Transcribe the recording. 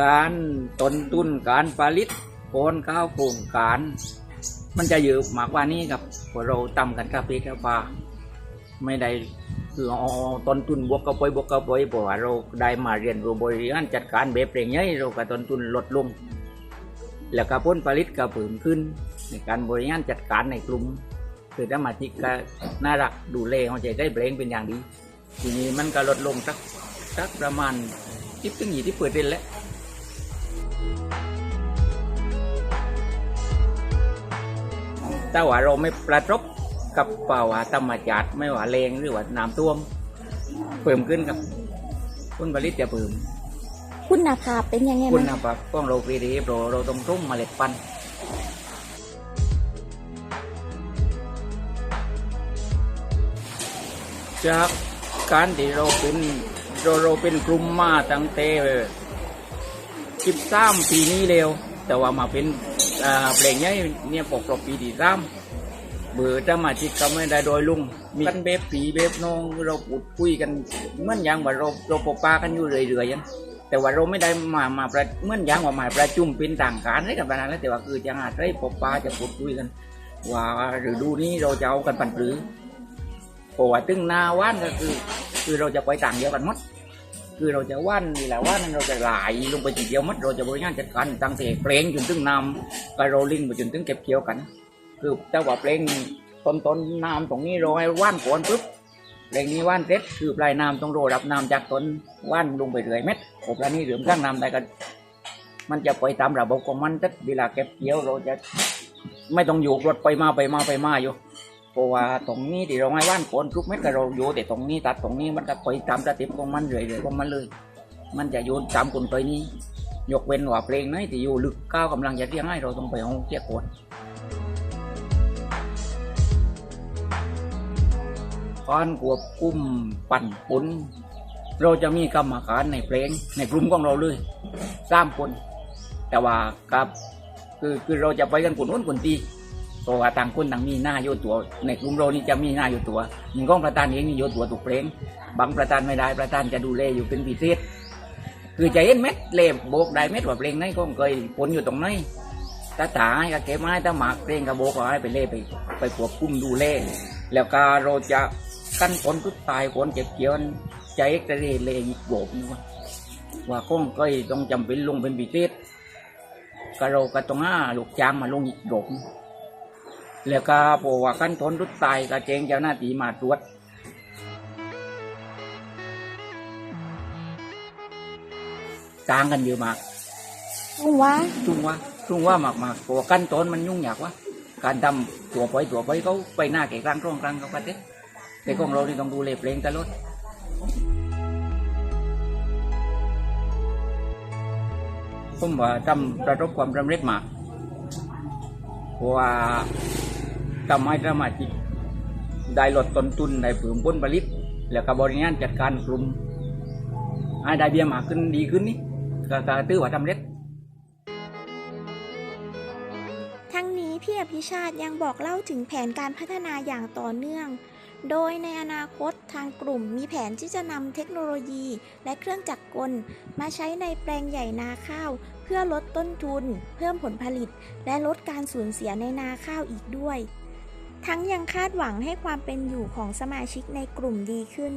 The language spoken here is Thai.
การต้นทุนการผลิตโคนข้าวโครงการ มันจะเยอะมากกว่านี้ครับเพราะเราตำกันกับปีกับปลาไม่ได้คือเอาต้นทุนบวกกับไปบวกกับไปเพราะว่าเราได้มาเรียนรู้บริหารจัดการแบบเร่งใหญ่เราก็ต้นทุนลดลง แล้วก็ผลผลิตก็เพิ่มขึ้น ในการบริหารจัดการในกลุ่มคือสมาชิกก็น่ารักดูแลเขาใจได้เพลงเป็นอย่างดี ทีนี้มันก็ลดลงสักสักประมาณสิบถึงยี่สิบเปอร์เซ็นแล้ว ถ้าว่าเราไม่ประทบกับภาวะธรรมชาติไม่ว่าแรงหรือว่าน้ำท่วมเพิ่มขึ้นครับผลผลิตจะเพิ่มคุณภาพเป็นยังไงคุณบ้างภาพของเราปีนี้เราเราต้องรุ่มเมล็ดพันธุ์จากการที่เราเป็นเราเราเป็นกลุ่มมาตั้งแต่สิบสามปีนี้เร็วแต่ว่ามาเป็นอ่า เพลงนี้เนี่ยปกครบปีที่สามเบื่อจะมาจิตก็ไม่ได้โดยลุง มีกันเบบผีเบบน้องเราพูดคุยกันเมื่อนย่างว่าเราเราปกปากันอยู่เรื่อยๆยันแต่ว่าเราไม่ได้มามาประเมื่อนย่างว่ามาประชุมเป็นต่างการอะไรกันั้นแล้วแต่ว่าคือจะหาได้พบปะจะพูดคุยกัน ว่าหรือดูนี้เราจะเอากันปันหรือเพราะว่าตึงนาว่านก็คือ คือเราจะไปต่างเดียวกันหมด คือเราจะว่านนี่แหละว่านนั้นเราจะไหลลงไปทีเดียวหมดเราจะบริหารจัดการตั้งแต่เพลงจนถึงนำกระโรลิงไปจนถึงเก็บเกี่ยวกัน คือแต่ว่าเพลงต้นต้นน้ำตรงนี้เราให้ว่านก่อนปุ๊บเพลงนี้ว่านเสร็จคือปลายน้ำต้องโรรับน้ำจากต้นว่านลงไปเรื่อยเม็ดโบแล้วนี่เหลือมข้างน้ำได้กันมันจะไปตามระบบของมันแต่เวลาเก็บเกี่ยวเราจะไม่ต้องอยู่รถไปมาไปมาไปมาอยู่ เพราะว่าตรงนี้ที่เราให้ว่านโคนทุกเม็ดก็เราอยู่แต่ตรงนี้ตัดตรงนี้มันก็ไปตามสเต็ปของมันเรื่อยๆของมันเลย มันจะโยนตามคนไปนี้ยกเว้นว่าเพลงไหนที่อยู่ลึกก้าวกำลังจะเรียงให้เราต้องไปเอาเกี่ยโคนการควบคุมปั่นปุนเราจะมีกรรมการในเพลงในกลุ่มของเราเลยสามคน แต่ว่ากับคือคือเราจะไปกันคนนู้นคนตี เพราะว่าต่างคนต่างมีหน้าโยตัว ในกลุ่มเรนี่จะมีหน้าอยู่ตัวหนึ่งของประธานเองนี่โยตัวถูกเพลงบางประธานไม่ได้ประธานจะดูแลอยู่เป็นพิเศษคือจะเห็นเม็ดเล็บโบกได้เม็ดว่าเพลงไหนก็เคยผลอยู่ตรงไหนถ้าตายก็เก็บไม้ถ้าหมากเพลงก็โบกก็ให้ไปเล่ไปไปควบคุมดูแลแล้วก็เราจะกั้นผลทุกตายผลเก็บเกี่ยวใจเอ็กซ์เรย์เลยโบกนี่ว่าว่าคงเคยต้องจำเป็นลงเป็นพิเศษก็เราก็ต้องห้าลูกจางมาลงอีกโบก แล้วก็พอว่าขั้นตอนทุกตายก็แจ้งเจ้าหน้าที่มาตรวจต่างกันเยอะมากลุงว่าทุ่งว่าทุ่งว่ามากมากๆตัวขั้นตอนมันยุ่งยากวะการทำตัวไปตัวไปเขาไปหน้าแก่กลางร่องกลางเขาก็เด็แต่ของเรานี่ต้องดูเลเพลงตลอดผมว่าทำประสบความสำเร็จมากเพราะว่า ทำให้สมาชิกได้ลดต้นทุนได้เพิ่มผลผลิต แล้วก็บริหารจัดการกลุ่มให้ได้เบี้ยมากขึ้นดีขึ้นนี่ก็ก็ถือว่าสำเร็จทั้งนี้พี่อภิชาติยังบอกเล่าถึงแผนการพัฒนาอย่างต่อเนื่อง โดยในอนาคตทางกลุ่มมีแผนที่จะนำเทคโนโลยีและเครื่องจักรกล มาใช้ในแปลงใหญ่นาข้าว เพื่อลดต้นทุน เพิ่มผลผลิต และลดการสูญเสียในนาข้าวอีกด้วย ทั้งยังคาดหวังให้ความเป็นอยู่ของสมาชิกในกลุ่มดีขึ้น